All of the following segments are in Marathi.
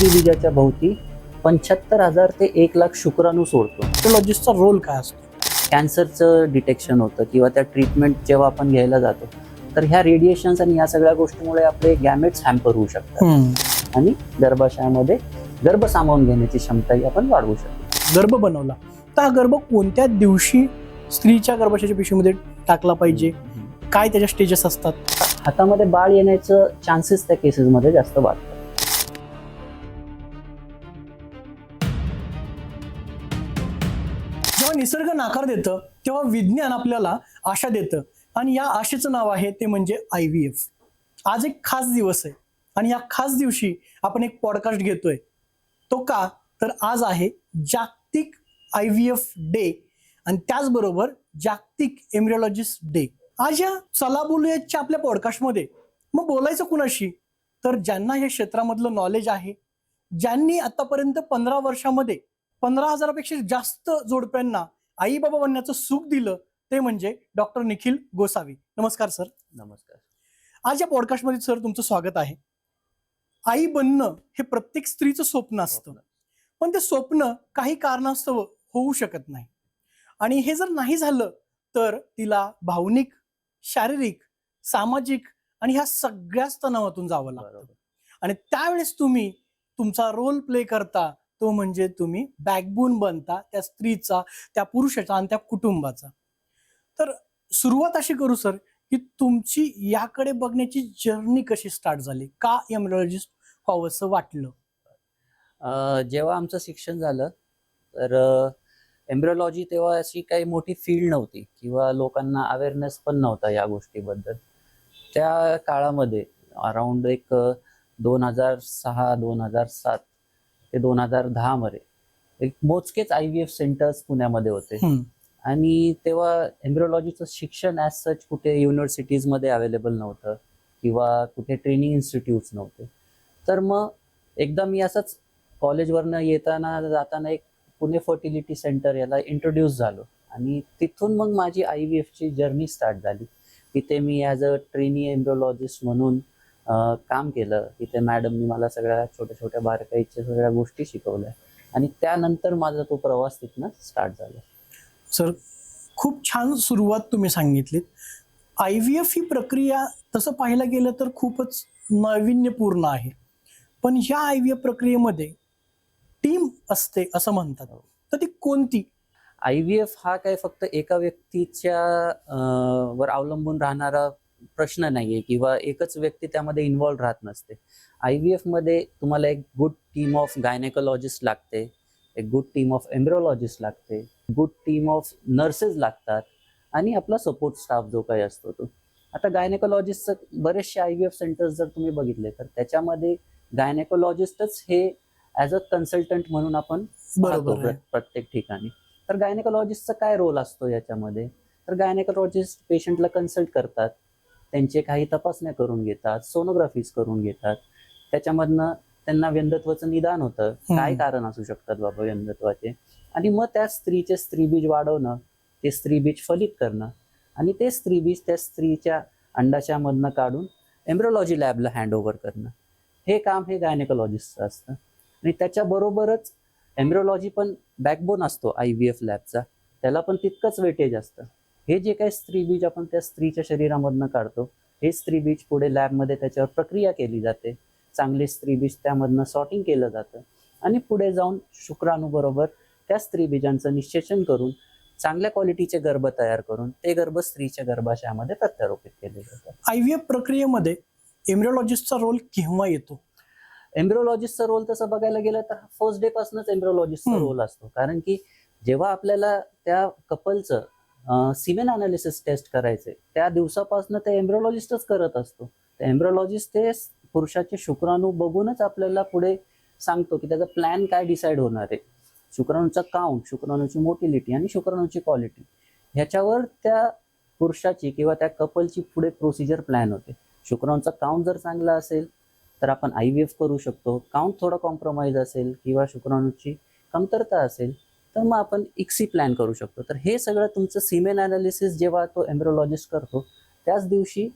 स्त्रीबीजाच्या भोवती पंच्याहत्तर हजार ते एक लाख शुक्राणू सोडतो. ॲस्ट्रोलॉजिस्टचा रोल काय असतो? कॅन्सरचं डिटेक्शन होतं किंवा त्या ट्रीटमेंट जेव्हा आपण घ्यायला जातो तर ह्या रेडिएशन्स आणि ह्या सगळ्या गोष्टीमुळे आपले गॅमेट्स हॅम्पर होऊ शकतात. आणि गर्भाशयामध्ये गर्भ सामावून घेण्याची क्षमताही आपण वाढवू शकतो. गर्भ बनवला. तर हा गर्भ कोणत्या दिवशी स्त्रीच्या गर्भाशयाच्या पिशवीमध्ये टाकला पाहिजे? काय त्याच्या स्टेजेस असतात? हातामध्ये बाळ येण्याचं चान्सेस त्या केसेसमध्ये जास्त वाढतात. निसर्ग नाकार देतं तेव्हा विज्ञान आपल्याला आशा देतं. आणि या आशेचं नाव आहे ते म्हणजे आय व्ही एफ आज एक खास दिवस आहे. आणि या खास दिवशी आपण एक पॉडकास्ट घेतोय. तो का? तर आज आहे जागतिक आय व्ही एफ डे आणि त्याचबरोबर जागतिक एम्ब्रिओलॉजिस्ट डे आज या चला बोलूयाच्या आपल्या पॉडकास्टमध्ये मग बोलायचं कुणाशी? तर ज्यांना या क्षेत्रामधलं नॉलेज आहे ज्यांनी आतापर्यंत पंधरा वर्षामध्ये पंधरा हजारापेक्षा जास्त जोडप्यांना आई बाबा बनण्याचं सुख दिलं ते म्हणजे डॉक्टर निखिल गोसावी. नमस्कार सर. नमस्कार. आज या पॉडकास्टमध्ये सर तुमचं स्वागत आहे. आई बनणं हे प्रत्येक स्त्रीचं स्वप्न असतं. पण ते स्वप्न काही कारणास्तव होऊ शकत नाही. आणि हे जर नाही झालं तर तिला भावनिक शारीरिक सामाजिक आणि ह्या सगळ्याच तणावातून जावं लागतं. आणि त्यावेळेस तुम्ही तुमचा रोल प्ले करता तो म्हणजे तुम्ही बॅकबोन बनता त्या स्त्रीचा त्या पुरुषाचा आणि त्या कुटुंबाचा. तर सुरुवात अशी करू सर की तुमची याकडे बघण्याची जर्नी कशी स्टार्ट झाली? का एम्ब्रॉलॉजिस्ट व्हावंसं वाटलं? जेव्हा आमचं शिक्षण झालं तर एम्ब्रॉलॉजी तेव्हा अशी काही मोठी फील्ड नव्हती किंवा लोकांना अवेअरनेस पण नव्हता या गोष्टीबद्दल. त्या काळामध्ये अराउंड एक दोन हजार सहा दोन हजार सात ते दोन हजार दहामध्ये एक मोजकेच आय व्ही एफ सेंटर्स पुण्यामध्ये होते. आणि तेव्हा एम्ब्रिओलॉजीचं शिक्षण ॲज सच कुठे युनिव्हर्सिटीजमध्ये अवेलेबल नव्हतं किंवा कुठे ट्रेनिंग इन्स्टिट्यूट्स नव्हते. तर मग एकदा मी असंच कॉलेजवरनं येताना जाताना एक पुणे फर्टिलिटी सेंटर याला इंट्रोड्यूस झालो. आणि तिथून मग माझी आय व्ही एफची जर्नी स्टार्ट झाली. तिथे मी ॲज अ ट्रेनी एम्ब्रिओलॉजिस्ट म्हणून काम केलं. तिथे मॅडमनी मला सगळ्या छोट्या छोट्या बारकाईच्या सगळ्या गोष्टी शिकवल्या. आणि त्यानंतर माझा तो प्रवास तिथनं स्टार्ट झाला. सर खूप छान सुरुवात तुम्ही सांगितलीत. आय व्ही एफ ही प्रक्रिया तसं पाहायला गेलं तर खूपच नाविन्यपूर्ण आहे. पण ह्या आय व्ही एफ प्रक्रियेमध्ये टीम असते असं म्हणतात. तर ती कोणती? आय व्ही एफ हा काय फक्त एका व्यक्तीच्या वर अवलंबून राहणारा प्रश्न नाहीये किंवा एकच व्यक्ती त्यामध्ये इन्व्हॉल्व्ह राहत नसते. आय व्ही एफमध्ये तुम्हाला एक गुड टीम ऑफ गायनेकोलॉजिस्ट लागते एक गुड टीम ऑफ एम्ब्रिओलॉजिस्ट लागते गुड टीम ऑफ नर्सेस लागतात आणि आपला सपोर्ट स्टाफ जो काही असतो तो. आता गायनेकोलॉजिस्टचं बरेचसे आय व्ही एफ सेंटर्स जर तुम्ही बघितले तर त्याच्यामध्ये गायनेकोलॉजिस्टच हे ॲज अ कन्सल्टंट म्हणून आपण बरोबर प्रत्येक ठिकाणी. तर गायनेकोलॉजिस्टचा काय रोल असतो याच्यामध्ये? तर गायनेकोलॉजिस्ट पेशंटला कन्सल्ट करतात. त्यांचे काही तपासण्या करून घेतात सोनोग्राफीज करून घेतात. त्याच्यामधनं त्यांना व्यंधत्वाचं निदान होतं. काय. कारण असू शकतात बाबा व्यंधत्वाचे आणि मग त्या स्त्रीचे स्त्रीबीज वाढवणं ते स्त्रीबीज फलित करणं आणि ते स्त्रीबीज त्या स्त्रीच्या अंडाच्यामधनं काढून एम्ब्रोलॉजी लॅबला हँड ओव्हर करणं. हे काम हे गायनेकोलॉजिस्टचं असतं. आणि त्याच्याबरोबरच एम्ब्रिओलॉजी पण बॅकबोन असतो आय व्ही एफ लॅबचा त्याला पण तितकंच वेटेज असतं. हे जे काही स्त्रीबीज आपण त्या स्त्रीच्या शरीरामधनं काढतो हे स्त्रीबीज पुढे लॅबमध्ये त्याच्यावर प्रक्रिया केली जाते. चांगले स्त्रीबीज त्यामधनं सॉर्टिंग केलं जातं. आणि पुढे जाऊन शुक्राणूबरोबर त्या स्त्रीबीजांचं निश्चेषण करून चांगल्या क्वालिटीचे गर्भ तयार करून ते गर्भ स्त्रीच्या गर्भाशयामध्ये प्रत्यारोपित केले जातात. आय व्ही एफ प्रक्रियेमध्ये एम्ब्रिओलॉजिस्टचा रोल केव्हा येतो? एम्ब्रिओलॉजिस्टचा रोल तसं बघायला गेलं तर फर्स्ट डे पासूनच एम्ब्रिओलॉजिस्टचा. रोल असतो. कारण की जेव्हा आपल्याला त्या कपलचं सिमेन अनालिसिस टेस्ट करायचे. त्या दिवसापासून ते एम्ब्रोलॉजिस्टच करत असतो. एम्ब्रोलॉजिस्ट ते पुरुषाचे शुक्राणू बघूनच आपल्याला पुढे सांगतो की त्याचा प्लॅन काय डिसाईड होणार आहे. शुक्राणूचा काउंट शुक्राणूची मोटिलिटी आणि शुक्राणूची क्वालिटी ह्याच्यावर त्या पुरुषाची किंवा त्या कपलची पुढे प्रोसिजर प्लॅन होते. शुक्राणूचा काउंट जर चांगला असेल तर आपण आय व्ही एफ करू शकतो. काउंट थोडा कॉम्प्रोमाइज असेल किंवा शुक्राणूची कमतरता असेल तर मग आपण इक्सी प्लॅन करू शकतो. तर हे सगळं तुमचं सिमेन अनालिसिस जेव्हा तो एम्ब्रोलॉजिस्ट करतो त्याच दिवशी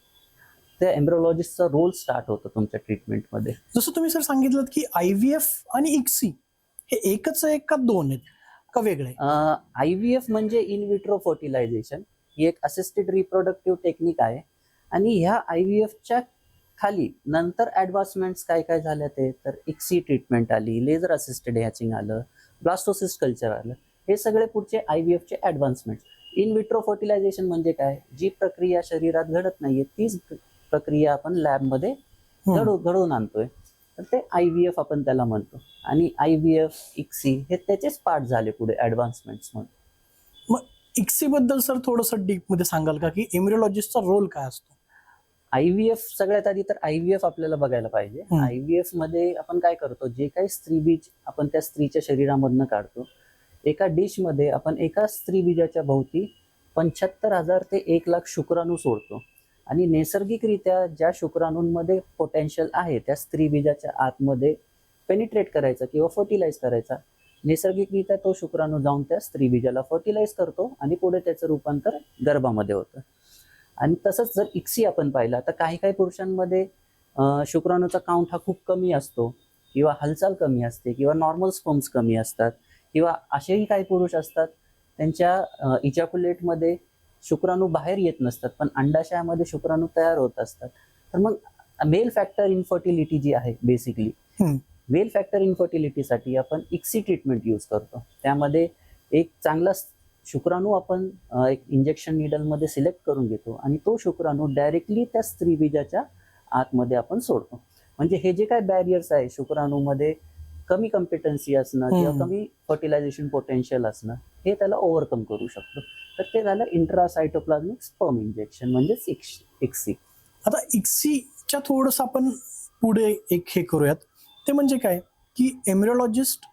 त्या एम्ब्रोलॉजिस्टचा रोल स्टार्ट होतो तुमच्या ट्रीटमेंटमध्ये जसं तुम्ही सर सांगितलं की आय व्ही एफ आणि इक्सी हे एकच आहे का दोन आहेत? का वेगळे? आय व्ही एफ म्हणजे इन विट्रो फर्टिलायझेशन ही एक असिस्टेड रिप्रोडक्टिव्ह टेक्निक आहे. आणि ह्या आय व्ही एफच्या खाली नंतर ॲडव्हान्समेंट्स काय काय झाल्या ते? तर इक्सी ट्रीटमेंट आली लेझर असिस्टेड हॅचिंग आलं ब्लास्टोसिस कल्चर आलं. हे सगळे पुढचे आय व्ही एफचे ॲडव्हान्समेंट्स इन विट्रो फर्टिलायझेशन म्हणजे काय? जी प्रक्रिया शरीरात घडत नाहीये तीच प्रक्रिया आपण लॅबमध्ये हम्म. घडवून आणतोय. तर ते आय व्ही एफ आपण त्याला म्हणतो. आणि आय व्ही एफ इक्सी हे त्याचेच पार्ट झाले पुढे ऍडव्हान्समेंट्स म्हणून. इक्सी बद्दल सर थोडंसं डीपमध्ये सांगाल का? की एम्ब्रिओलॉजिस्टचा रोल काय असतो? आय व्ही एफ सगळ्यात आधी तर आय व्ही एफ आपल्याला बघायला पाहिजे. हम्म. आय व्ही एफमध्ये आपण काय करतो जे काही स्त्रीबीज आपण त्या स्त्रीच्या शरीरामधनं काढतो एका डिशमध्ये आपण एका स्त्रीबीजाच्या भोवती पंच्याहत्तर हजार ते एक लाख शुक्राणू सोडतो. आणि नैसर्गिकरित्या ज्या शुक्राणूंमध्ये पोटेन्शियल आहे त्या स्त्रीबीजाच्या आतमध्ये पेनिट्रेट करायचा किंवा फर्टिलाइज करायचा नैसर्गिकरित्या तो शुक्राणू जाऊन त्या स्त्रीबीजाला फर्टिलाइज करतो आणि पुढे त्याचं रूपांतर गर्भामध्ये होतं. आणि तसंच जर इक्सी आपण पाहिला तर काही काही पुरुषांमध्ये शुक्राणूचा काउंट हा खूप कमी असतो किंवा हालचाल कमी असते किंवा नॉर्मल स्पर्म्स कमी असतात किंवा असेही काही पुरुष असतात त्यांच्या इजॅक्युलेटमध्ये शुक्राणू बाहेर येत नसतात पण अंडाशयामध्ये शुक्राणू तयार होत असतात तर मग मेल फॅक्टर इनफर्टिलिटी जी आहे बेसिकली. मेल फॅक्टर इनफर्टिलिटीसाठी आपण इक्सी ट्रीटमेंट यूज करतो त्यामध्ये एक चांगला शुक्राणू आपण एक इंजेक्शन निडलमध्ये सिलेक्ट करून घेतो आणि तो शुक्राणू डायरेक्टली त्या स्त्रीबीजाच्या आतमध्ये आपण सोडतो. म्हणजे हे जे काय बॅरियर्स आहे शुक्राणूमध्ये कमी कम्पिटन्सी असणं किंवा. कमी फर्टिलायझेशन पोटेन्शियल असणं हे त्याला ओव्हरकम करू शकतो. तर ते झालं इंट्रासायटोप्लाझमिक स्पर्म इंजेक्शन म्हणजेच इक्सी आता इक्सीच्या थोडंसं आपण पुढे एक हे करूयात. ते म्हणजे काय? की एम्ब्रिओलॉजिस्ट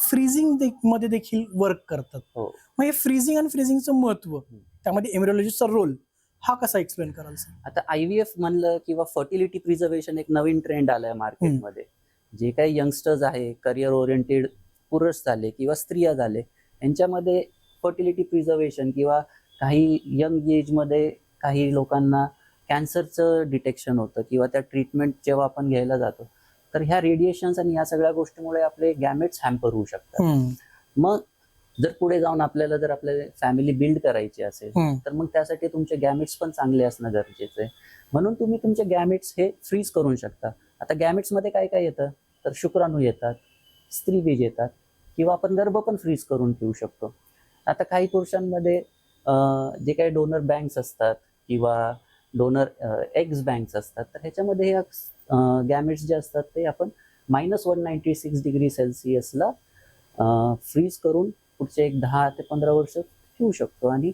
फ्रीजिंगमध्ये देखील वर्क करतात. हो. मग हे फ्रीजिंग आणि फ्रीजिंगचं महत्त्व. त्यामध्ये एम्ब्रिओलॉजिस्टचा रोल हा कसा एक्सप्लेन कराल सर आता आय व्ही एफ म्हणलं किंवा फर्टिलिटी प्रिझर्वेशन एक नवीन ट्रेंड आलाय मार्केटमध्ये जे काही यंगस्टर्स आहे करिअर ओरिएंटेड पुरुष झाले किंवा स्त्रिया झाले यांच्यामध्ये फर्टिलिटी प्रिझर्वेशन किंवा काही यंग एजमध्ये काही लोकांना कॅन्सरचं डिटेक्शन होतं किंवा त्या ट्रीटमेंट जेव्हा आपण घ्यायला जातो तर ह्या रेडिएशन्स आणि ह्या सगळ्या गोष्टीमुळे आपले गॅमेट्स हॅम्पर होऊ शकतात. मग जर पुढे जाऊन आपल्याला जर आपल्याला फॅमिली बिल्ड करायची असेल तर मग त्यासाठी तुमचे गॅमेट्स पण चांगले असणं गरजेचं आहे. म्हणून तुम्ही तुमचे गॅमेट्स हे फ्रीज करून शकता. आता गॅमेट्समध्ये काय काय येतं? तर शुक्राणू येतात स्त्रीबीज येतात किंवा आपण गर्भ पण फ्रीज करून ठेवू शकतो. आता काही पुरुषांमध्ये जे काही डोनर बँक्स असतात किंवा डोनर एक्स बँक्स असतात तर ह्याच्यामध्ये ह्या गॅमेट्स जे असतात ते आपण minus one ninety six degree सेल्सिअसला freeze करून पुढचे एक दहा ते पंधरा वर्ष ठेवू शकतो. आणि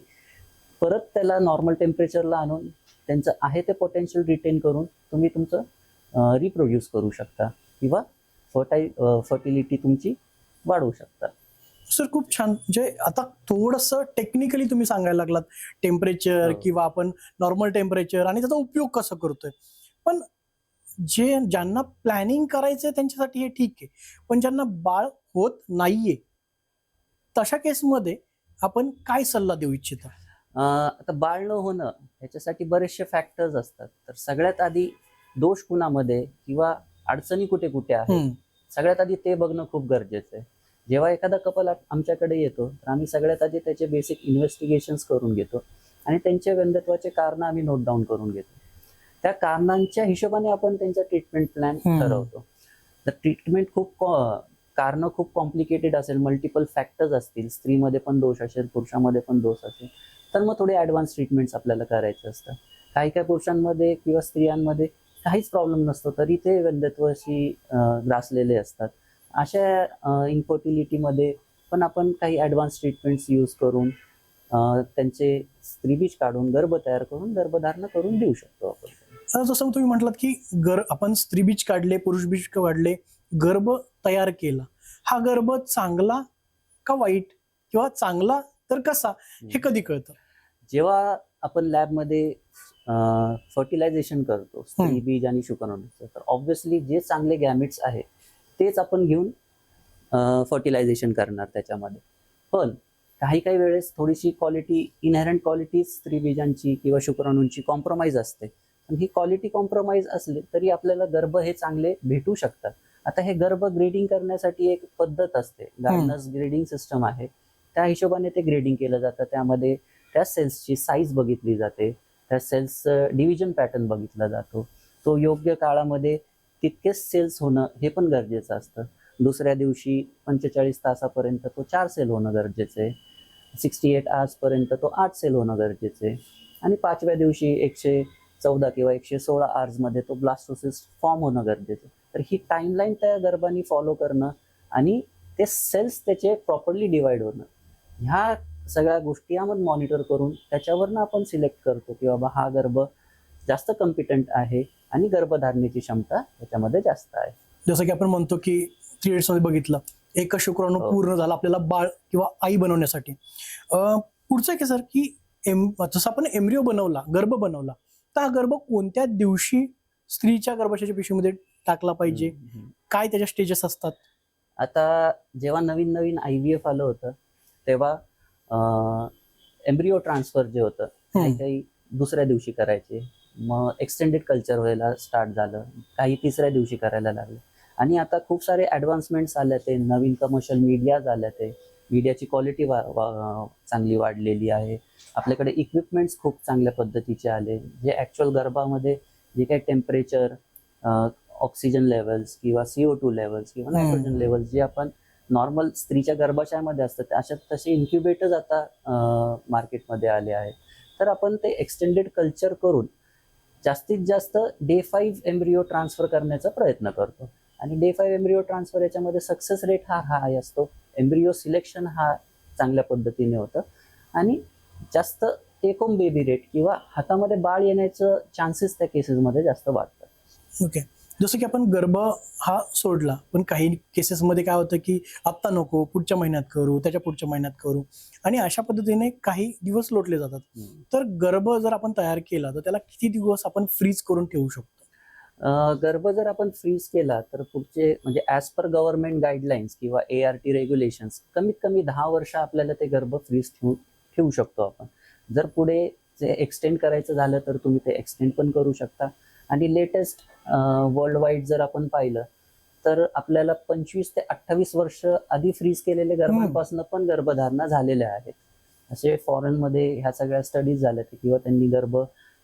परत त्याला नॉर्मल टेम्परेचरला आणून त्यांचं आहे ते पोटेन्शियल रिटेन करून तुम्ही तुमचं रिप्रोड्यूस करू शकता किंवा फर्टाई फर्टिलिटी तुमची वाढवू शकता. सर खूप छान. म्हणजे आता थोडंसं टेक्निकली तुम्ही सांगायला लागलात टेम्परेचर हो. किंवा आपण नॉर्मल टेम्परेचर आणि त्याचा उपयोग कसा करतोय. पण जे ज्यांना प्लॅनिंग करायचंय त्यांच्यासाठी हे ठीक आहे. पण ज्यांना बाळ होत नाहीये तशा केसमध्ये आपण काय सल्ला देऊ इच्छिता? आता बाळ न होणं ह्याच्यासाठी बरेचसे फॅक्टर्स असतात. तर सगळ्यात आधी दोष कुणामध्ये किंवा अडचणी कुठे कुठे आहेत सगळ्यात आधी ते बघणं खूप गरजेचं आहे. जेव्हा एखादा कपल आमच्याकडे येतो तर आम्ही सगळ्यात आधी त्याचे बेसिक इन्व्हेस्टिगेशन्स करून घेतो आणि त्यांच्या व्यंगत्वाचे कारण आम्ही नोट डाऊन करून घेतो. त्या कारणांच्या हिशोबाने आपण त्यांचा ट्रीटमेंट प्लॅन. ठरवतो. तर ट्रीटमेंट खूप कारण खूप कॉम्प्लिकेटेड असेल. मल्टिपल फॅक्टर्स असतील. स्त्रीमध्ये पण दोष असेल पुरुषामध्ये पण दोष असेल. तर मग थोडे ॲडव्हान्स ट्रीटमेंट्स आपल्याला करायचे असतात. काही काही पुरुषांमध्ये किंवा स्त्रियांमध्ये काहीच प्रॉब्लेम नसतो तरी ते वंध्यत्वाशी ग्रासलेले असतात. अशा इन्फर्टिलिटीमध्ये पण आपण काही ॲडव्हान्स ट्रीटमेंट्स यूज करून त्यांचे स्त्रीबीज काढून गर्भ तयार करून गर्भधारणा करून देऊ शकतो आपण. जसं तुम्ही म्हटलात की गर आपण स्त्रीबीज काढले पुरुष बीज काढले गर्भ तयार केला. हा गर्भ चांगला का वाईट? किंवा चांगला तर कसा? हे कधी कळतं? जेव्हा आपण लॅबमध्ये फर्टिलायझेशन करतो स्त्री बीज आणि शुक्राणूचं तर ऑब्व्हियसली जे चांगले गॅमिट्स आहे तेच आपण घेऊन फर्टिलायझेशन करणार त्याच्यामध्ये. पण काही काही वेळेस थोडीशी क्वालिटी इनहेरंट क्वालिटी स्त्री बीजांची किंवा शुक्राणूंची कॉम्प्रोमाइज असते. पण ही क्वालिटी कॉम्प्रोमाइज असली तरी आपल्याला गर्भ हे चांगले भेटू शकतात. आता हे गर्भ ग्रेडिंग करण्यासाठी एक पद्धत असते. गार्डनर्स ग्रेडिंग सिस्टम आहे. त्या हिशोबाने ते ग्रेडिंग केलं जातं. त्यामध्ये त्या सेल्सची साईज बघितली जाते. त्या सेल्सचं डिव्हिजन पॅटर्न बघितला जातो. तो योग्य काळामध्ये तितकेच सेल्स होणं हे पण गरजेचं असतं. दुसऱ्या दिवशी पंचेचाळीस तासापर्यंत तो चार सेल होणं गरजेचं आहे. सिक्स्टी एट पर्यंत तो आठ सेल होणं गरजेचं आहे. आणि पाचव्या दिवशी एकशे चौदा किंवा एकशे सोळा आर्समध्ये तो ब्लास्टोसिस फॉर्म होणं गरजेचं आहे. तर ही टाईमलाईन त्या गर्भाने फॉलो करणं आणि ते सेल्स त्याचे प्रॉपरली डिवाइड होणं. ह्या सगळ्या गोष्टी आपण मॉनिटर करून त्याच्यावरनं आपण सिलेक्ट करतो की बाबा हा गर्भ जास्त कम्पिटंट आहे आणि गर्भधारणेची क्षमता त्याच्यामध्ये जास्त आहे. जसं की आपण म्हणतो की थ्री मध्ये बघितलं एक शुक्राणू हो. पूर्ण झाला आपल्याला बाळ किंवा आई बनवण्यासाठी. पुढचं की सर की एम जसं आपण एम्ब्रिओ बनवला गर्भ बनवला तर हा गर्भ कोणत्या दिवशी स्त्रीच्या गर्भाशयाच्या पिशवीमध्ये टाकला पाहिजे. काय त्याच्या स्टेजेस असतात? आता जेव्हा नवीन नवीन आय व्ही एफ आलं होतं तेव्हा एम्ब्रिओ ट्रान्सफर जे होतं काही काही दुसऱ्या दिवशी करायचे. मग एक्सटेंडेड कल्चर व्हायला स्टार्ट झालं. काही तिसऱ्या दिवशी करायला लागले. आणि आता खूप सारे ॲडव्हान्समेंट्स आल्या ते. नवीन कमर्शियल मीडियाज आल्या ते. मीडियाची क्वालिटी वा, वा चांगली वाढलेली आहे. आपल्याकडे इक्विपमेंट्स खूप चांगल्या पद्धतीचे आले. जे ॲक्च्युअल गर्भामध्ये जे काही टेम्परेचर ऑक्सिजन लेवल्स किंवा सीओ टू लेवल्स किंवा. नायट्रोजन लेवल्स जे आपण नॉर्मल स्त्रीच्या गर्भाशयामध्ये असतात अशा तसे इन्क्युबेटर्स आता मार्केटमध्ये आले आहेत. तर आपण ते एक्सटेंडेड कल्चर करून जास्तीत जास्त डे फाईव्ह एम्ब्रिओ ट्रान्सफर करण्याचा प्रयत्न करतो. आणि डे फाईव्ह एम्ब्रिओ ट्रान्सफर याच्यामध्ये सक्सेस रेट हा हाय असतो. एम्ब्रिओ सिलेक्शन हा चांगल्या पद्धतीने होतं. आणि जास्त टेक होम बेबी रेट किंवा हातामध्ये बाळ येण्याचं चान्सेस त्या केसेसमध्ये जास्त वाढतात. ओके जसं की आपण गर्भ हा सोडला पण काही केसेसमध्ये काय होतं की आत्ता नको पुढच्या महिन्यात करू त्याच्या पुढच्या महिन्यात करू. आणि अशा पद्धतीने काही दिवस लोटले जातात. तर गर्भ जर आपण तयार केला तर त्याला किती दिवस आपण फ्रीज करून ठेवू शकतो? गर्भ जर आपण फ्रीज केला तर पुढचे म्हणजे ॲज पर गव्हर्नमेंट गाईडलाईन्स किंवा ए आर टी रेग्युलेशन्स कमीत कमी दहा वर्ष आपल्याला ते गर्भ फ्रीज ठेवू ठेवू शकतो आपण. जर पुढे जे एक्सटेंड करायचं झालं तर तुम्ही ते एक्सटेंड पण करू शकता. आणि लेटेस्ट वर्ल्ड वाईड जर आपण पाहिलं तर आपल्याला पंचवीस ते अठ्ठावीस वर्ष आधी फ्रीज केलेले गर्भांपासून पण गर्भधारणा झालेल्या आहेत. असे फॉरेनमध्ये ह्या सगळ्या स्टडीज झाल्या ते किंवा त्यांनी गर्भ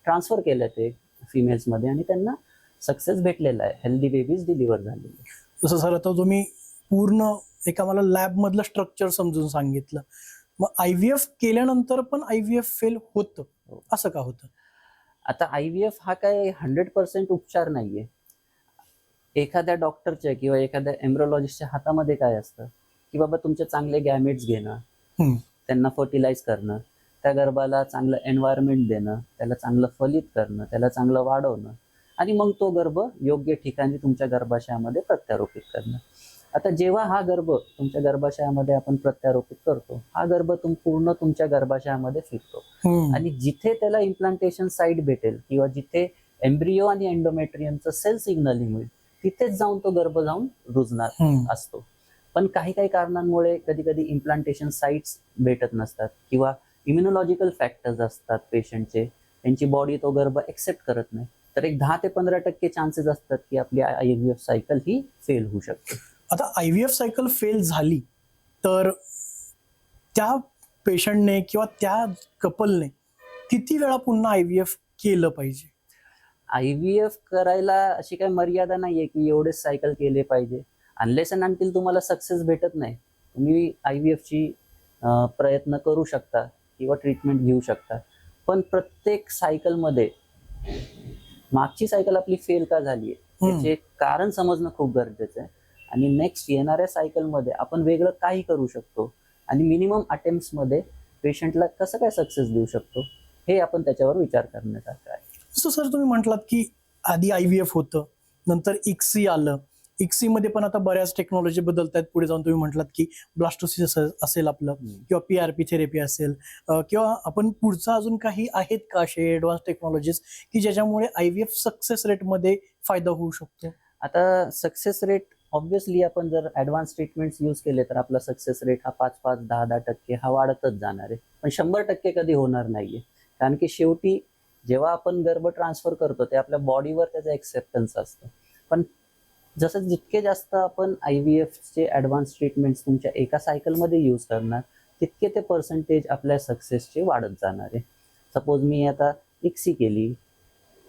ट्रान्सफर केले ते फिमेल्समध्ये आणि त्यांना सक्सेस भेटलेला आहे. हेल्दी बेबीज डिलिव्हर झालेले जसं सर आता तुम्ही पूर्ण एका मला लॅबमधलं स्ट्रक्चर समजून सांगितलं. मग आय व्ही एफ केल्यानंतर पण आय व्ही एफ फेल होतं. हो. असं का होतं? आता आय व्ही एफ हा काय हंड्रेड पर्सेंट उपचार नाहीये. एखाद्या डॉक्टरच्या किंवा एखाद्या एम्ब्रोलॉजिस्टच्या हातामध्ये काय असतं? की बाबा तुमचे चांगले गॅमेट्स घेणं. त्यांना फर्टिलाइज करणं त्या गर्भाला चांगलं एन्व्हायरमेंट देणं त्याला चांगलं फलित करणं त्याला चांगलं वाढवणं आणि मग तो गर्भ योग्य ठिकाणी तुमच्या गर्भाशयामध्ये प्रत्यारोपित करणं. आता जेव्हा हा गर्भ तुमच्या गर्भाशयामध्ये आपण प्रत्यारोपित करतो हा गर्भ तुम पूर्ण तुमच्या गर्भाशयामध्ये फिरतो. आणि जिथे त्याला इम्प्लांटेशन साईट भेटेल किंवा जिथे एम्ब्रिओ आणि एन्डोमेट्रियमचं सेल सिग्नलिंग होईल तिथेच जाऊन तो गर्भ जाऊन रुजणार. असतो पण काही काही कारणांमुळे कधी कधी इम्प्लांटेशन साईट्स भेटत नसतात किंवा इम्युनॉलॉजिकल फॅक्टर्स असतात पेशंटचे त्यांची बॉडी तो गर्भ एक्सेप्ट करत नाही तर एक दहा ते पंधरा टक्के चान्सेस असतात की आपली आय व्ही एफ सायकल ही फेल होऊ शकते आता I V F cycle fail झाली तर त्या पेशंटने किंवा त्या कपलने किती वेळा पुन्हा आय व्ही एफ केलं पाहिजे? आय व्ही एफ करायला अशी काही मर्यादा नाहीये की एवढेच सायकल केले पाहिजे. अनलेस अँड अनटिल तुम्हाला सक्सेस भेटत नाही तुम्ही आय व्ही एफची प्रयत्न करू शकता किंवा ट्रीटमेंट घेऊ शकता. पण प्रत्येक सायकलमध्ये मागची सायकल आपली फेल का झाली आहे. त्याचे कारण समजणं खूप गरजेचं आहे. आणि नेक्स्ट येणाऱ्या सायकलमध्ये आपण वेगळं काही करू शकतो. आणि मिनिमम अटेम्प्टमध्ये पेशंटला कसं काय सक्सेस देऊ शकतो हे आपण त्याच्यावर विचार करण्यासारखं आहे. जसं सर तुम्ही म्हटलात की आधी आय व्ही एफ होतं नंतर इक्सी आलं. इक्सी मध्ये पण आता बऱ्याच टेक्नॉलॉजी बदलत आहेत पुढे जाऊन तुम्ही म्हटलात की ब्लास्टोसिस असेल आपलं किंवा पी आर पी थेरपी असेल किंवा आपण पुढचं अजून काही आहेत का असे ऍडव्हान्स टेक्नॉलॉजीज की ज्याच्यामुळे आय व्ही एफ सक्सेस रेटमध्ये फायदा होऊ शकतो? आता सक्सेस रेट ऑब्व्हियसली आपण जर ऍडव्हान्स ट्रीटमेंट्स यूज केले तर आपला सक्सेस रेट हा पाच पाच दहा दहा टक्के हा वाढतच जाणार आहे. पण शंभर टक्के कधी होणार नाहीये. कारण की शेवटी जेव्हा आपण गर्भ ट्रान्सफर करतो ते आपल्या बॉडीवर त्याचं एक्सेप्टन्स असतं. पण जसं जितके जास्त आपण आय व्ही एफचे ॲडव्हान्स ट्रीटमेंट्स तुमच्या एका सायकलमध्ये यूज करणार तितके ते पर्सेंटेज आपल्या सक्सेसचे वाढत जाणार आहे. सपोज मी आता इक्सी केली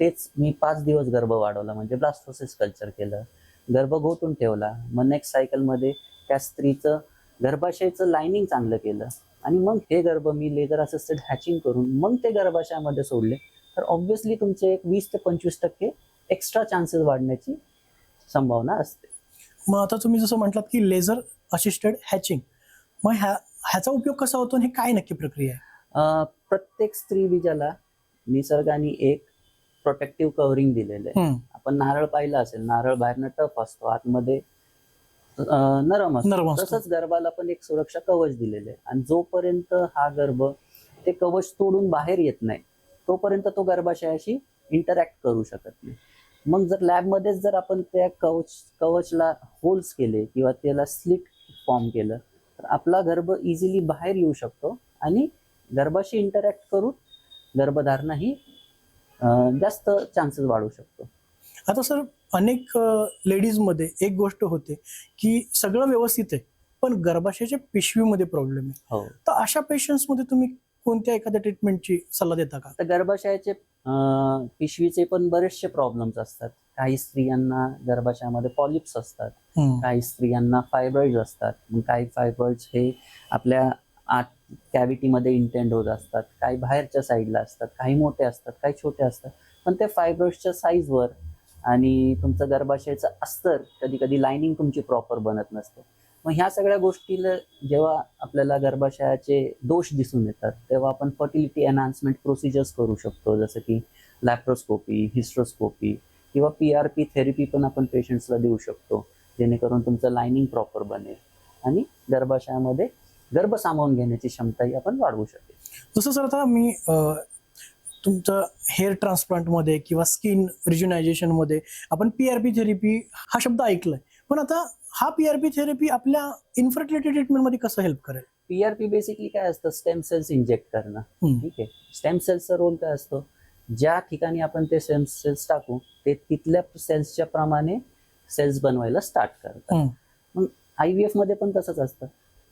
तेच मी पाच दिवस गर्भ वाढवला म्हणजे ब्लास्टोसिस कल्चर केलं. गर्भ घोटून ठेवला. मग नेक्स्ट सायकलमध्ये त्या स्त्रीचं गर्भाशयाचं लायनिंग चांगलं केलं. आणि मग हे गर्भ मी लेझर असिस्टेड हॅचिंग करून मग ते गर्भाशयामध्ये सोडले. तर ऑब्व्हियसली तुमचे एक वीस ते पंचवीस टक्के एक्स्ट्रा चान्सेस वाढण्याची संभावना असते. मग आता तुम्ही जसं म्हटलात की लेझर असिस्टेड हॅचिंग मग ह्या ह्याचा उपयोग कसा होतो आणि हे काय नक्की प्रक्रिया आहे? प्रत्येक स्त्री बीजाला निसर्गाने एक प्रोटेक्टिव्ह कव्हरिंग दिलेलं आहे. आपण नारळ पाहिला असेल नारळ बाहेरनं टफ असतो आतमध्ये नरम असतो. तसंच गर्भाला पण एक सुरक्षा कवच दिलेलं आहे. आणि जोपर्यंत हा गर्भ ते कवच तोडून बाहेर येत नाही तोपर्यंत तो गर्भाशयाशी इंटरॅक्ट करू शकत नाही. मग जर लॅबमध्येच जर आपण त्या कवच कवचला होल्स केले किंवा त्याला स्लिट फॉर्म केलं तर आपला गर्भ इझिली बाहेर येऊ शकतो आणि गर्भाशी इंटरॅक्ट करून गर्भधारणा ही जास्त चान्सेस वाढू शकतो. आता सर अनेक लेडीजमध्ये एक गोष्ट होते की सगळं व्यवस्थित आहे पण गर्भाशयाच्या पिशवीमध्ये प्रॉब्लेम आहे. हो. तर अशा पेशंट्समध्ये तुम्ही कोणत्या एखाद्या ट्रीटमेंटची सल्ला देता का? तर गर्भाशयाचे पिशवीचे पण बरेचसे प्रॉब्लेम्स असतात. काही स्त्रियांना गर्भाशयामध्ये पॉलिप्स असतात. काही स्त्रियांना फायब्रॉइड्स असतात. काही फायब्रॉइड्स हे आपल्या आत कॅव्हिटीमध्ये इंटेंड होत असतात. काही बाहेरच्या साईडला असतात. काही मोठे असतात. काही छोटे असतात. पण ते फायब्रॉइड्सच्या साईजवर आणि तुमचं गर्भाशयाचं अस्तर कधी कधी लायनिंग तुमची प्रॉपर बनत नसते. मग ह्या सगळ्या गोष्टीला जेव्हा आपल्याला गर्भाशयाचे दोष दिसून येतात तेव्हा आपण फर्टिलिटी एनहान्समेंट प्रोसिजर्स करू शकतो. जसं की लॅप्रोस्कोपी हिस्ट्रोस्कोपी किंवा पी आर पी थेरपी पण आपण पेशंट्सला देऊ शकतो जेणेकरून तुमचं लायनिंग प्रॉपर बनेल आणि गर्भाशयामध्ये गर्भ सामावून घेण्याची क्षमताही आपण वाढवू शकेल. जसं सर आता मी तुमचं हेअर ट्रान्सप्लांटमध्ये किंवा स्किन रिज्युनायझेशनमध्ये आपण पी आर पी थेरपी हा शब्द ऐकलाय. पण आता हा पी आर पी थेरपी आपल्या इन्फर्टिलिटी ट्रीटमेंटमध्ये कसं हेल्प करेल? पी आर पी बेसिकली काय असतं? स्टेम सेल्स इंजेक्ट करणं. ठीक आहे? स्टेम सेल्सचा रोल काय असतो? ज्या ठिकाणी आपण ते स्टेम सेल्स टाकू ते तिथल्या सेल्सच्या प्रमाणे सेल्स बनवायला स्टार्ट करतात. हम्म, आय व्ही एफमध्ये पण तसंच असतं.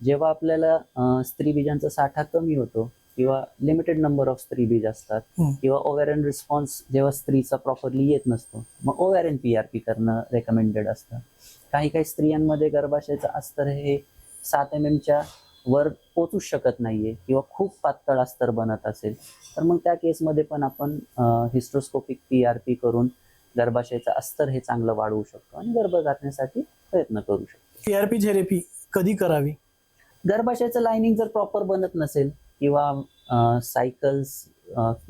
जेव्हा आपल्याला अं, स्त्रीबीजांचा साठा कमी होतो किंवा लिमिटेड नंबर ऑफ स्त्रीबीज असतात हम्म. किंवा ओव्हॅरियन रिस्पॉन्स जेव्हा स्त्रीचा प्रॉपरली येत नसतो मग ओव्हॅरियन पी आर पी करणं रेकमेंडेड असतं. काही काही स्त्रियांमध्ये गर्भाशयाचं अस्तर हे सात एम एमच्या वर पोचूच शकत नाहीये किंवा खूप पातळ अस्तर बनत असेल तर मग त्या केसमध्ये पण आपण हिस्ट्रोस्कोपिक पी आर पी करून गर्भाशयाचं अस्तर हे चांगलं वाढवू शकतो आणि गर्भ घालण्यासाठी प्रयत्न करू शकतो. पी आर पी थेरपी कधी करावी? गर्भाशयाचं लाइनिंग जर प्रॉपर बनत नसेल किंवा सायकल्स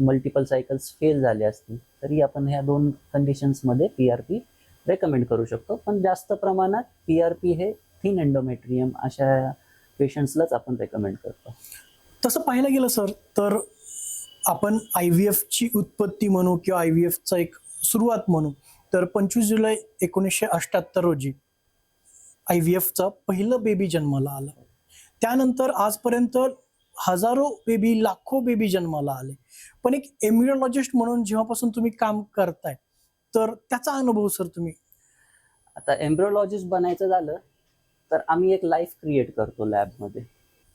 मल्टिपल सायकल्स फेल झाले असतील तरी आपण ह्या दोन कंडिशन्समध्ये पी आर पी रेकमेंड करू शकतो. पण जास्त प्रमाणात पी आर पी हे थिन एंडोमेट्रियम अशा पेशंट्सलाच आपण रेकमेंड करतो. तसं पाहायला गेलं सर तर आपण आय व्ही एफची उत्पत्ती म्हणू किंवा आय व्ही एफचा एक सुरुवात म्हणू तर पंचवीस जुलै एकोणीसशे अठ्ठ्याहत्तर रोजी आय व्ही एफचा पहिलं बेबी जन्माला आलं. त्यानंतर आजपर्यंत हजारो बेबी लाखो बेबी जन्माला आले. पण एक एम्ब्रिओलॉजिस्ट म्हणून जेव्हापासून तुम्ही काम करताय तर त्याचा अनुभव सर तुम्ही? आता एम्ब्रिओलॉजिस्ट बनायचं झालं तर आम्ही एक लाईफ क्रिएट करतो लॅबमध्ये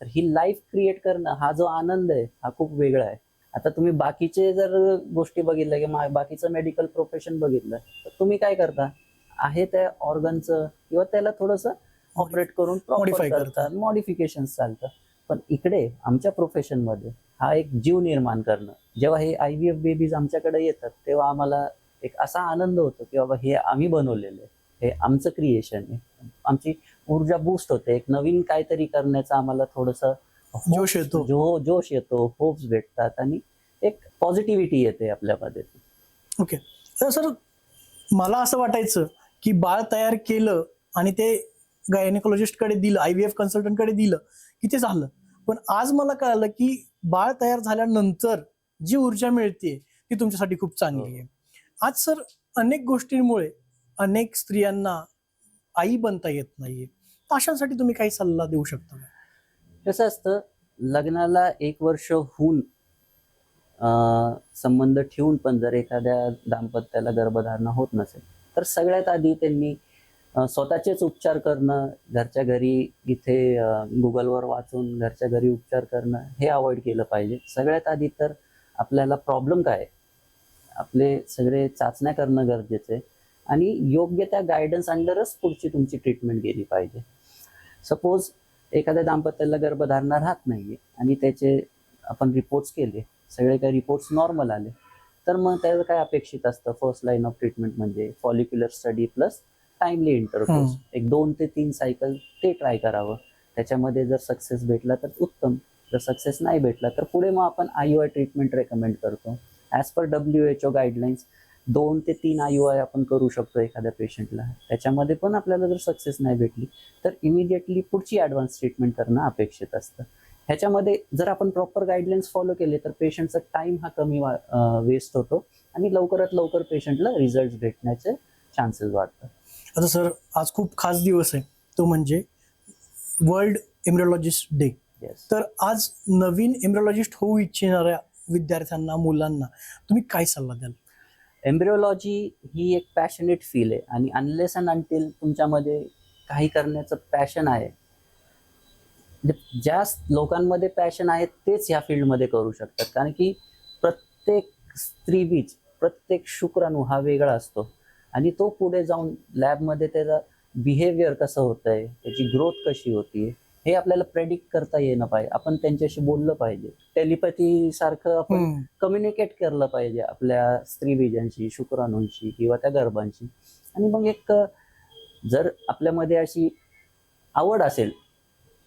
तर ही लाईफ क्रिएट करणं हा जो आनंद आहे हा खूप वेगळा आहे. आता तुम्ही बाकीचे जर गोष्टी बघितल्या किंवा बाकीचं मेडिकल प्रोफेशन बघितलं तर तुम्ही काय करता? आहे त्या ऑर्गनचं किंवा त्याला थोडंसं ऑपरेट करून करता. करतात मॉडिफिकेशन चालतं. पण इकडे आमच्या प्रोफेशनमध्ये हा एक जीव निर्माण करणं. जेव्हा हे आय व्ही एफ बेबीज आमच्याकडे येतात तेव्हा आम्हाला एक असा आनंद होतो की बाबा हे आम्ही बनवलेलं आहे. हे आमचं क्रिएशन आहे. आमची ऊर्जा बूस्ट होते. एक नवीन काहीतरी करण्याचं आम्हाला थोडंसं जोश येतो. जो जोश येतो होप्स भेटतात आणि एक पॉझिटिव्हिटी येते आपल्यामध्ये ओके. तर सर मला असं वाटायचं की बाळ तयार केलं आणि ते गायनेकोलॉजिस्टकडे दिलं आय व्ही एफ कन्सल्टंटकडे दिलं की ते झालं? पण आज मला कळालं की बाळ तयार झाल्यानंतर जी ऊर्जा मिळते ती तुमच्यासाठी खूप चांगली आहे. आज सर अनेक गोष्टींमुळे अनेक स्त्रियांना आई बनता येत नाहीये. अशांसाठी तुम्ही काही सल्ला देऊ शकता? कसं असतं लग्नाला एक वर्ष होऊन संबंध ठेवून पण जर एखाद्या दाम्पत्याला गर्भधारणा होत नसेल तर सगळ्यात आधी त्यांनी स्वतःचेच उपचार करणं घरच्या घरी इथे गुगलवर वाचून घरच्या घरी उपचार करणं हे अवॉइड केलं पाहिजे. सगळ्यात आधी तर आपल्याला प्रॉब्लेम काय आहे? आपले सगळे चाचण्या करणं गरजेचं आहे. आणि योग्य त्या गायडन्स अंडरच पुढची तुमची ट्रीटमेंट गेली पाहिजे. सपोज एखाद्या दाम्पत्याला गर्भधारणा राहत नाहीये आणि त्याचे आपण रिपोर्ट्स केले सगळे काही रिपोर्ट्स नॉर्मल आले तर मग त्याचं काय अपेक्षित असतं? फर्स्ट लाईन ऑफ ट्रीटमेंट म्हणजे follicular study plus timely intercourse hmm. एक दोन ते तीन सायकल ते ट्राय करावं. त्याच्यामध्ये जर सक्सेस भेटला तर उत्तम. जर सक्सेस नाही भेटला तर पुढे मग आपण I U I treatment recommend करतो. As per W H O guidelines दोन ते तीन आय यू आय आपण करू शकतो एखाद्या पेशंटला त्याच्यामध्ये पण आपल्याला जर सक्सेस नाही भेटली तर इमिडिएटली पुढची ॲडव्हान्स ट्रीटमेंट करणं अपेक्षित असतं. ह्याच्यामध्ये जर आपण प्रॉपर गाईडलाईन्स फॉलो केले तर पेशंटचा टाइम हा कमी वेस्ट होतो आणि लवकरात लवकर पेशंटला रिझल्ट भेटण्याचे चान्सेस वाढतात. आता सर आज खूप खास दिवस आहे. तो म्हणजे वर्ल्ड एम्ब्रिओलॉजिस्ट डे. तर आज नवीन एम्ब्रिओलॉजिस्ट होऊ इच्छिणाऱ्या विद्यार्थ्यांना मुलांना तुम्ही काय सल्ला द्याल? एम्ब्रिओलॉजी ही एक पॅशनेट फील आहे आणि अनलेस अँड अनटिल तुमच्यामध्ये काही करण्याचं पॅशन आहे म्हणजे ज्या लोकांमध्ये पॅशन आहे तेच ह्या फील्डमध्ये करू शकतात. कारण की प्रत्येक स्त्रीबीज प्रत्येक शुक्राणू हा वेगळा असतो. आणि तो पुढे जाऊन लॅबमध्ये त्याचा बिहेवियर कसं होतं आहे त्याची ग्रोथ कशी होतीये हे आपल्याला प्रेडिक्ट करता येणं पाहिजे. आपण त्यांच्याशी बोललं पाहिजे. टेलिपॅथी सारखं आपण. कम्युनिकेट केलं पाहिजे आपल्या स्त्रीबीजांशी शुक्राणूंशी किंवा त्या गर्भांशी. आणि मग एक जर आपल्यामध्ये अशी आवड असेल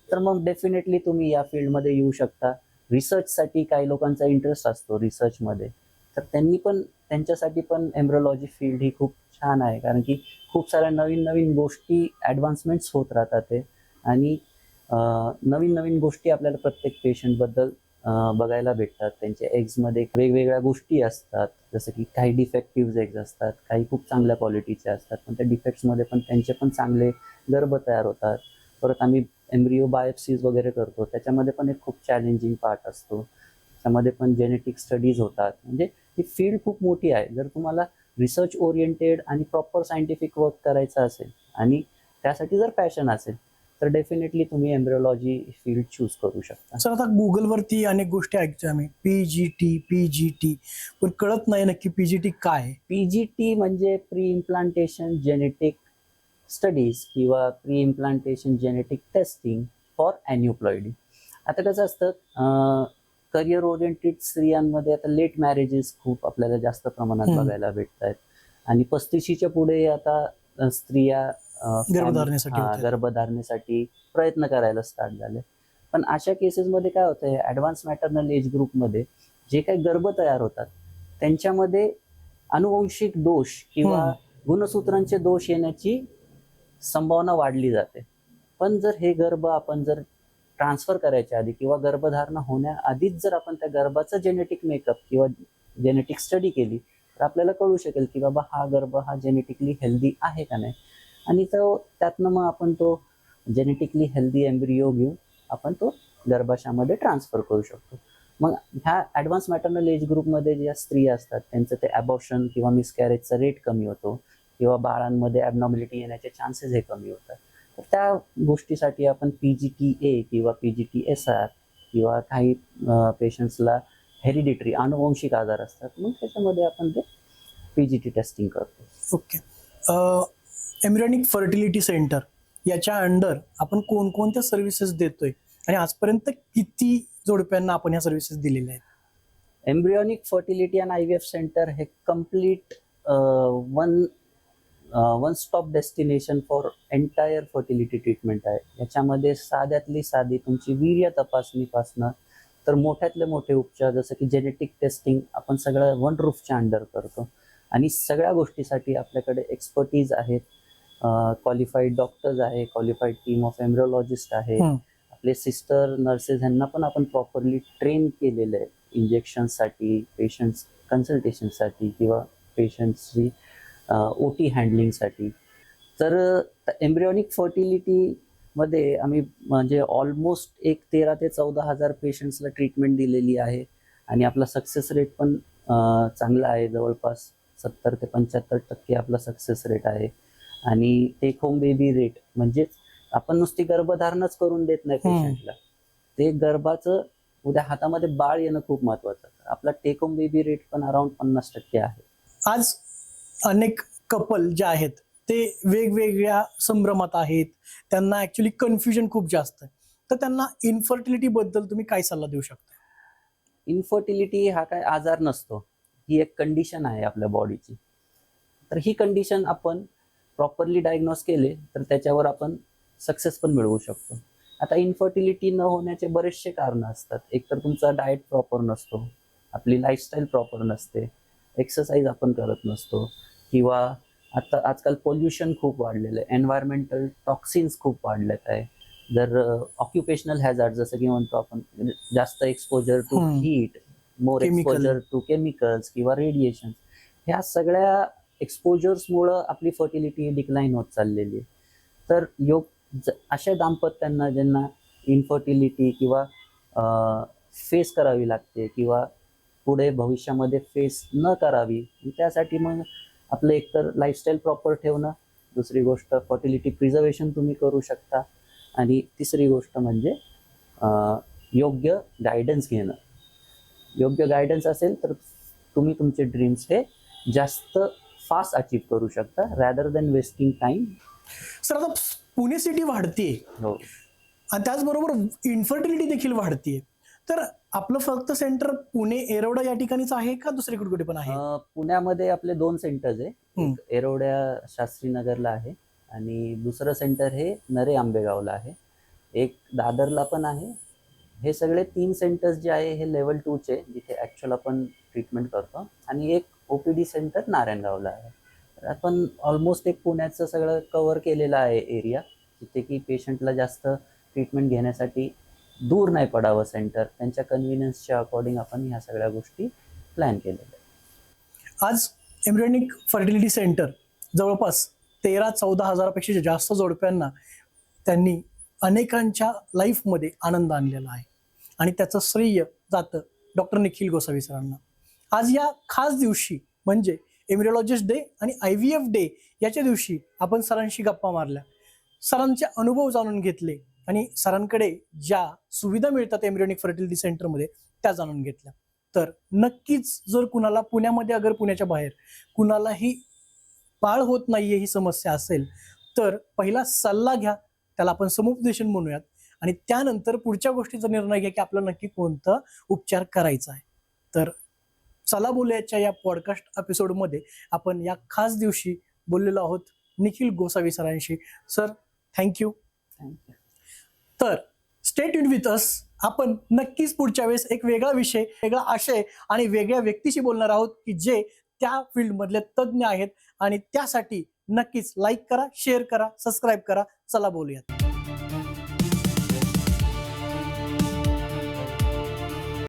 तर मग डेफिनेटली तुम्ही या फील्डमध्ये येऊ शकता. रिसर्चसाठी काही लोकांचा इंटरेस्ट असतो रिसर्चमध्ये तर त्यांनी पण त्यांच्यासाठी पण एम्ब्रोलॉजी फील्ड ही खूप छान आहे. कारण की खूप साऱ्या नवीन नवीन गोष्टी ॲडव्हान्समेंट्स होत राहतात ते. आणि नवीन नवीन गोष्टी आपल्याला प्रत्येक पेशंटबद्दल बघायला भेटतात. त्यांच्या एग्जमध्ये वेगवेगळ्या गोष्टी असतात. जसं की काही डिफेक्टिव्ह एग्ज असतात काही खूप चांगल्या क्वालिटीचे असतात. पण त्या डिफेक्ट्समध्ये पण त्यांचे पण चांगले गर्भ तयार होतात. परत आम्ही एम्ब्रिओ बायोप्सीज वगैरे करतो. त्याच्यामध्ये पण एक खूप चॅलेंजिंग पार्ट असतो. त्यामध्ये पण जेनेटिक स्टडीज होतात. म्हणजे ही फील्ड खूप मोठी आहे. जर तुम्हाला रिसर्च ओरिएंटेड आणि प्रॉपर सायंटिफिक वर्क करायचं असेल आणि त्यासाठी जर पॅशन असेल तर डेफिनेटली तुम्ही एम्ब्रिओलॉजी फील्ड चूज करू शकता. सर आता गुगलवरती अनेक गोष्टी ऐकतोय आम्ही. P G T P G T पण कळत नाही नक्की पी जी टी काय आहे. पीजीटी म्हणजे प्री इम्प्लांटेशन जेनेटिक स्टडीज किंवा pre implantation genetic testing for aneuploidy आता कसं असतं करिअर ओरिएंटेड स्त्रियांमध्ये आता लेट मॅरेजेस खूप आपल्याला जास्त प्रमाणात. बघायला भेटत आहेत आणि पस्तीशीच्या पुढे आता स्त्रिया गर्भधारणेसाठी. गर्भधारणेसाठी प्रयत्न करायला स्टार्ट झाले पण अशा केसेसमध्ये काय होतंय ॲडव्हान्स मॅटर्नल एज ग्रुपमध्ये जे काही गर्भ तयार होतात त्यांच्यामध्ये अनुवंशिक दोष किंवा. गुणसूत्रांचे दोष येण्याची संभावना वाढली जाते पण जर हे गर्भ आपण जर ट्रान्सफर करायच्या आधी किंवा गर्भधारणा होण्याआधीच जर आपण त्या गर्भाचं जेनेटिक मेकअप किंवा जेनेटिक स्टडी केली तर आपल्याला कळू शकेल की बाबा हा गर्भ हा जेनेटिकली हेल्दी आहे का नाही. आणि तो त्यातनं मग आपण तो जेनेटिकली हेल्दी एम्ब्रिओ घेऊन आपण तो गर्भाशयामध्ये ट्रान्सफर करू शकतो. मग ह्या ॲडव्हान्स मॅटर्नल एज ग्रुपमध्ये ज्या स्त्रिया असतात त्यांचं ते ॲबॉर्शन किंवा मिसकॅरेजचा रेट कमी होतो किंवा बाळांमध्ये ॲबनॉमिलिटी येण्याचे चान्सेस हे कमी होतात. तर त्या गोष्टीसाठी आपण पी जी टी ए किंवा P G T S R किंवा काही पेशंट्सला हेरिडिटरी अनुवंशिक आजार असतात मग त्याच्यामध्ये आपण ते पी जी टी टेस्टिंग करतो. ओके. एम्ब्रियॉनिक फर्टिलिटी सेंटर याच्या अंडर आपण कोणकोणत्या सर्व्हिसेस देतोय आणि आजपर्यंत किती जोडप्यांना आपण ह्या सर्व्हिसेस दिलेल्या आहेत? Embryonic fertility and I V F center हे complete one one stop destination for entire fertility treatment आहे. याच्यामध्ये साध्यातली साधी तुमची वीर्य तपासणीपासनं तर मोठ्यातले मोठे उपचार जसं की जेनेटिक टेस्टिंग आपण सगळं वन रूफच्या अंडर करतो. आणि सगळ्या गोष्टीसाठी आपल्याकडे एक्सपर्टीज आहेत. क्वालिफाईड डॉक्टर्स आहे क्वालिफाईड टीम ऑफ एम्ब्रिओलॉजिस्ट आहे. आपले सिस्टर नर्सेस ह्यांना पण आपण प्रॉपरली ट्रेन केलेलं आहे. इंजेक्शनसाठी पेशंट्स कन्सल्टेशनसाठी किंवा पेशंट्सची ओ टी हँडलिंगसाठी. तर एम्ब्रियॉनिक फर्टिलिटीमध्ये आम्ही म्हणजे ऑलमोस्ट एक तेरा ते चौदा हजार पेशंट्सला ट्रीटमेंट दिलेली आहे आणि आपला सक्सेस रेट पण चांगला आहे. जवळपास सत्तर ते पंच्याहत्तर टक्के आपला सक्सेस रेट आहे. आणि टेक होम बेबी रेट म्हणजेच आपण नुसती गर्भधारणच करून देत नाही. पेशंटला ते गर्भाचं उद्या हातामध्ये बाळ येणं खूप महत्वाचं. आपला टेक होम बेबी रेट पण अराउंड पन्नास टक्के आहे. आज अनेक कपल जे आहेत ते वेगवेगळ्या संभ्रमात आहेत. त्यांना ऍक्च्युली कन्फ्युजन खूप जास्त आहे. तर त्यांना इन्फर्टिलिटी बद्दल तुम्ही काय सल्ला देऊ शकता? इन्फर्टिलिटी हा काय आजार नसतो. ही एक कंडिशन आहे आपल्या बॉडीची तर ही कंडिशन आपण प्रॉपरली डायग्नोज केले तर त्याच्यावर आपण सक्सेस पण मिळवू शकतो. आता इन्फर्टिलिटी न होण्याचे बरेचसे कारणं असतात. एक तर तुमचा डाएट प्रॉपर नसतो. आपली लाईफस्टाईल प्रॉपर नसते. एक्सरसाइज आपण करत नसतो. किंवा आता आजकाल पोल्युशन खूप वाढलेलं आहे एन्व्हायरमेंटल टॉक्सिन्स खूप वाढलेत आहे जर ऑक्युपेशनल हॅझार्ड जसं की म्हणतो आपण जास्त exposure to. Heat more. Exposure to chemicals किंवा रेडिएशन ह्या सगळ्या एक्सपोजर्समुळं आपली फर्टिलिटी डिक्लाईन होत चाललेली आहे तर योग अशा दाम्पत्यांना ज्यांना इन्फर्टिलिटी किंवा फेस करावी लागते किंवा पुढे भविष्यामध्ये फेस न करावी त्यासाठी मग आपलं एकतर लाईफस्टाईल प्रॉपर ठेवणं दुसरी गोष्ट फर्टिलिटी प्रिझर्वेशन तुम्ही करू शकता. आणि तिसरी गोष्ट म्हणजे योग्य गायडन्स घेणं. योग्य गायडन्स असेल तर तुम्ही तुमचे ड्रीम्स हे जास्त फास्ट अचीव करू शकता rather than wasting time sir आता पुणे सिटी वाढतीये. हो. आणि त्याचबरोबर इन्फर्टिलिटी देखील वाढतीये. तर आपलं फक्त सेंटर पुणे एरवडा या ठिकाणीच आहे का दुसरीकडे कुठे पण आहे? अं, पुण्यामध्ये आपले दोन सेंटर्स आहे. हम्म. एक एरोड्या शास्त्रीनगरला आहे आणि दुसरं सेंटर हे नरे आंबेगावला आहे. एक दादरला पण आहे. हे सगळे तीन सेंटर्स जे आहे हे लेवल टूचे जिथे ॲक्च्युअल आपण ट्रीटमेंट करतो. आणि एक ओ पी डी सेंटर नारायणगावला आहे. तर आपण ऑलमोस्ट एक पुण्याचं सगळं कवर केलेलं आहे एरिया जिथे की पेशंटला जास्त ट्रीटमेंट घेण्यासाठी दूर नाही पडावं सेंटर त्यांच्या कन्व्हिनियन्सच्या अकॉर्डिंग आपण ह्या सगळ्या गोष्टी प्लॅन केलेल्या आज एम्ब्रियनिक फर्टिलिटी सेंटर जवळपास तेरा चौदा हजारापेक्षा जास्त जोडप्यांना त्यांनी अनेकांच्या लाईफमध्ये आनंद आणलेला आहे. आणि त्याचं श्रेय जातं डॉक्टर निखिल गोसावी सरांना. आज या खास दिवशी म्हणजे एम्ब्रिओलॉजिस्ट डे आणि आय व्ही एफ डे याच्या दिवशी आपण सरांशी गप्पा मारल्या. सरांचे अनुभव जाणून घेतले. आणि सरांकडे ज्या सुविधा मिळतात एम्ब्रिओनिक फर्टिलिटी सेंटरमध्ये त्या जाणून घेतल्या. तर नक्कीच जर कुणाला पुण्यामध्ये अगर पुण्याच्या बाहेर कुणालाही बाळ होत नाहीये ही समस्या असेल तर पहिला सल्ला घ्या. त्याला आपण समुपदेशन म्हणूयात. आणि त्यानंतर पुढच्या गोष्टीचा निर्णय घ्या की आपल्याला नक्की कोणता उपचार करायचा आहे. तर चला बोलूयाच्या या पॉडकास्ट एपिसोडमध्ये आपण या खास दिवशी बोललेलो आहोत Nikhil Gosavi सरांशी. Sir thank you thank you तर स्टेट युन विथ अस आपण नक्कीच पुढच्या वेळेस एक वेगळा विषय वेगळा आशय आणि वेगळ्या व्यक्तीशी बोलणार आहोत की जे त्या फील्डमधले तज्ज्ञ आहेत. आणि त्यासाठी नक्कीच लाईक करा शेअर करा सबस्क्राईब करा. चला बोलूयात.